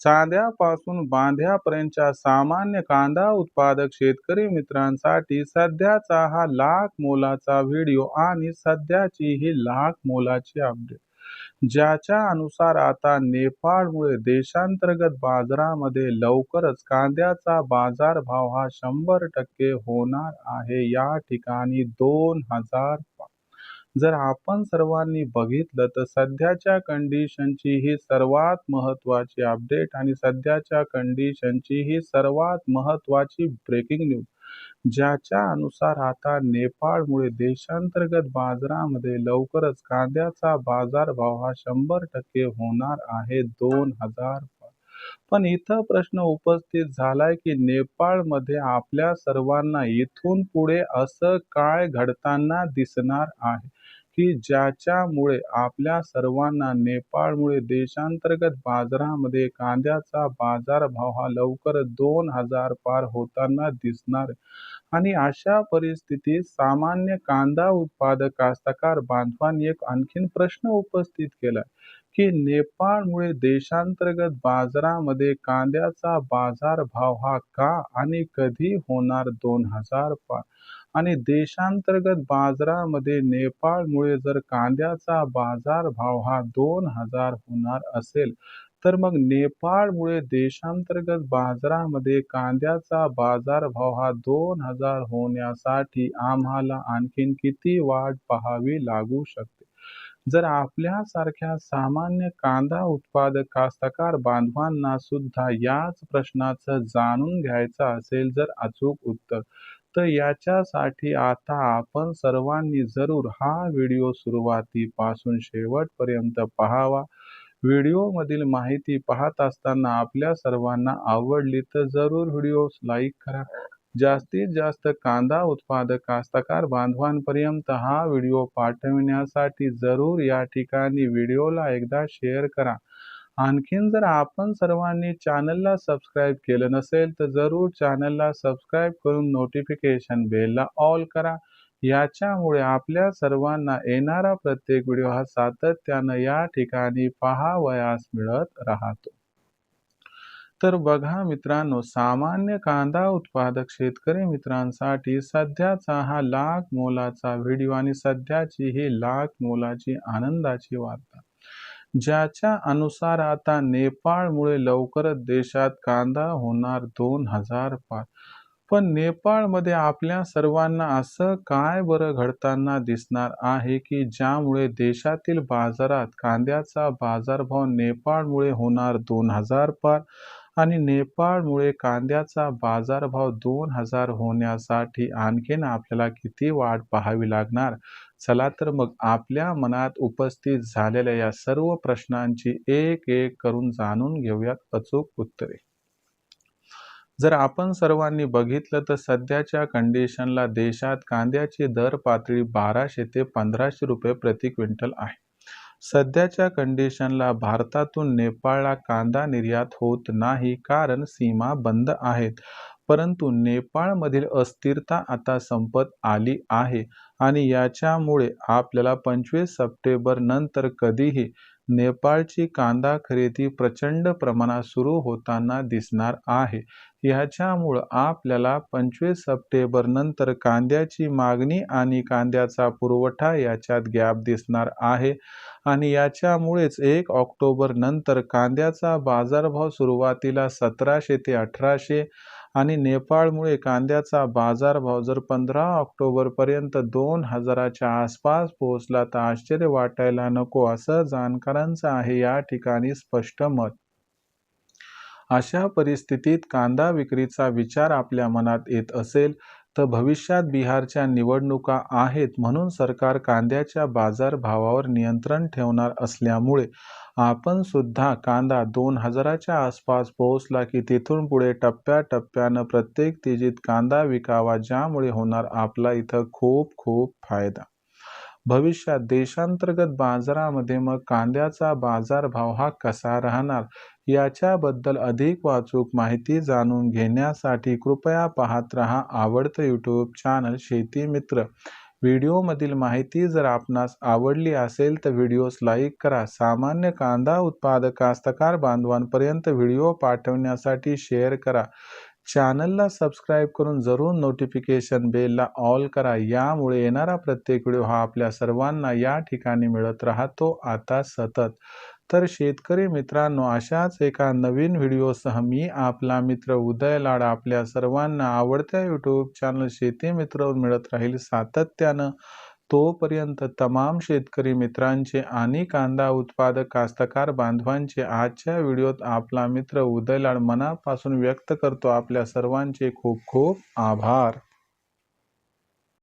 चांद्यापासून बांध्यापर्यंतच्या सामान्य कांदा उत्पादक शेतकरी मित्रांसाठी सध्याचा हा लाख मोलाचा व्हिडिओ आणि सध्याची ही लाख मोलाची अपडेट ज्याच्या अनुसार आता नेपाळमुळे देशांतर्गत बाजारामध्ये लवकरच कांद्याचा बाजारभाव हा शंभर टक्के होणार आहे. या ठिकाणी दोन हजार जर आपण सर्वांनी बघितलं तर सध्याच्या कंडिशनची ही सर्वात महत्त्वाची अपडेट आणि सध्याच्या कंडिशनची ही सर्वात महत्त्वाची ब्रेकिंग न्यूज ज्याच्या अनुसार आता नेपाळमुळे देशांतर्गत बाजारामध्ये लवकरच कांद्याचा बाजारभाव हा शंभर टक्के होणार आहे दोन हजार पण इथं प्रश्न उपस्थित झालाय की नेपाळमध्ये आपल्या सर्वांना इथून पुढे असं काय घडताना दिसणार आहे? की ज्याच्यामुळे आपल्या सर्वांना नेपाळमुळे देशांतर्गत बाजारामध्ये कांद्याचा बाजारभाव हा लवकर दोन हजार पार होताना दिसणार. आणि अशा परिस्थितीत सामान्य कांदा उत्पादक कास्तकार बांधवांनी एक आणखीन प्रश्न उपस्थित केला की नेपाळमुळे देशांतर्गत बाजारामध्ये कांद्याचा बाजारभाव हा का आणि कधी होणार दोन हजार पार? आणि देशांतर्गत बाजारामध्ये नेपाळमुळे जर कांद्याचा बाजारभाव हा दोन हजार होणार असेल तर मग नेपाळमुळे देशांतर्गत बाजारामध्ये कांद्याचा बाजारभाव हा दोन हजार होण्यासाठी आम्हाला आणखीन किती वाट पाहावी लागू शकते? जर आपल्यासारख्या सामान्य कांदा उत्पादक कास्तकार बांधवांना सुद्धा याच प्रश्नाचं जाणून घ्यायचं असेल जर अचूक उत्तर तर याच्यासाठी आता आपण सर्वांनी जरूर हा व्हिडिओ सुरुवातीपासून शेवटपर्यंत पाहावा. व्हिडिओमधील माहिती पाहत असताना आपल्या सर्वांना आवडली तर जरूर व्हिडिओ लाईक करा. जास्तीत जास्त कांदा उत्पादक कास्तकार बांधवांपर्यंत हा व्हिडिओ पाठविण्यासाठी जरूर या ठिकाणी व्हिडिओला एकदा शेअर करा. आणखीन जर आपण सर्वांनी चॅनलला सबस्क्राईब केलं नसेल तर जरूर चॅनलला सबस्क्राईब करून नोटिफिकेशन बेलला ऑल करा. याच्यामुळे आपल्या सर्वांना येणारा प्रत्येक व्हिडिओ हा सातत्यानं या ठिकाणी पहावयास मिळत राहतो. तर बघा मित्रांनो सामान्य कांदा उत्पादक शेतकरी मित्रांसाठी सध्याचा हा लाख मोलाचा व्हिडिओ आणि सध्याची ही लाख मोलाची आनंदाची वार्ता. ज्याच्या अनुसार आता नेपाळमुळे लवकरच देशात कांदा होणार दोन हजार पाच. पण नेपाळमध्ये आपल्या सर्वांना असं काय बरं घडताना दिसणार आहे की ज्यामुळे देशातील बाजारात कांद्याचा बाजारभाव नेपाळमुळे होणार दोन हजार पार आणि नेपाळमुळे कांद्याचा बाजारभाव दोन हजार होण्यासाठी आणखीन आपल्याला किती वाट पाहावी लागणार? चला तर मग आपल्या मनात उपस्थित झालेल्या या सर्व प्रश्नांची एक एक करून जाणून घेऊयात अचूक उत्तरे. जर आपण सर्वांनी बघितलं तर सध्याच्या कंडिशनला देशात कांद्याची दर पातळी बाराशे ते पंधराशे रुपये प्रति क्विंटल आहे. सध्याच्या कंडिशनला भारतातून नेपाळला कांदा निर्यात होत नाही कारण सीमा बंद आहेत. परंतु नेपाळमधील अस्थिरता आता संपत आली आहे आणि याच्यामुळे आपल्याला पंचवीस सप्टेंबर नंतर कधीही नेपाळची कांदा खरेदी प्रचंड प्रमाणात सुरू होताना दिसणार आहे. ह्याच्यामुळं आपल्याला पंचवीस सप्टेंबर नंतर कांद्याची मागणी आणि कांद्याचा पुरवठा याच्यात गॅप दिसणार आहे आणि याच्यामुळेच एक ऑक्टोबर नंतर कांद्याचा बाजारभाव सुरुवातीला सतराशे ते अठराशे आणि नेपाळमुळे कांद्याचा बाजारभाव जर पंधरा ऑक्टोबरपर्यंत दोन हजाराच्या आसपास पोहोचला तर आश्चर्य वाटायला नको असं जाणकारांचं आहे या ठिकाणी स्पष्ट मत. अशा परिस्थितीत कांदा विक्रीचा विचार आपल्या मनात येत असेल तर भविष्यात बिहारच्या निवडणुका आहेत म्हणून सरकार कांद्याच्या बाजारभावावर नियंत्रण ठेवणार असल्यामुळे आपण सुद्धा कांदा दोन हजाराच्या आसपास पोहोचला की तिथून पुढे टप्प्याटप्प्यानं प्रत्येक तेजीत कांदा विकावा ज्यामुळे होणार आपला इथं खूप खूप फायदा. भविष्यात देशांतर्गत बाजारामध्ये मग कांद्याचा बाजारभाव हा कसा राहणार याच्याबद्दल अधिक वाचूक माहिती जाणून घेण्यासाठी कृपया पाहत रहा आवडतं यूट्यूब चॅनल शेती मित्र. व्हिडिओमधील माहिती जर आपणास आवडली असेल तर व्हिडिओस लाईक करा. सामान्य कांदा उत्पादक कास्तकार बांधवांपर्यंत व्हिडिओ पाठवण्यासाठी शेअर करा. चॅनलला सबस्क्राईब करून जरूर नोटिफिकेशन बेलला ऑल करा. यामुळे येणारा प्रत्येक व्हिडिओ हा आपल्या सर्वांना या ठिकाणी मिळत राहतो. आता सतत तर शेतकरी मित्रांनो अशाच एका नवीन व्हिडिओसह मी आपला मित्र उदय लाड आपल्या सर्वांना आवडत्या यूट्यूब चॅनल शेती मित्र मिळत राहील सातत्यानं. तोपर्यंत तमाम शेतकरी मित्रांचे आणि कांदा उत्पादक कास्तकार बांधवांचे आजच्या व्हिडिओत आपला मित्र उदय लाड मनापासून व्यक्त करतो. आपल्या सर्वांचे खूप खूप आभार.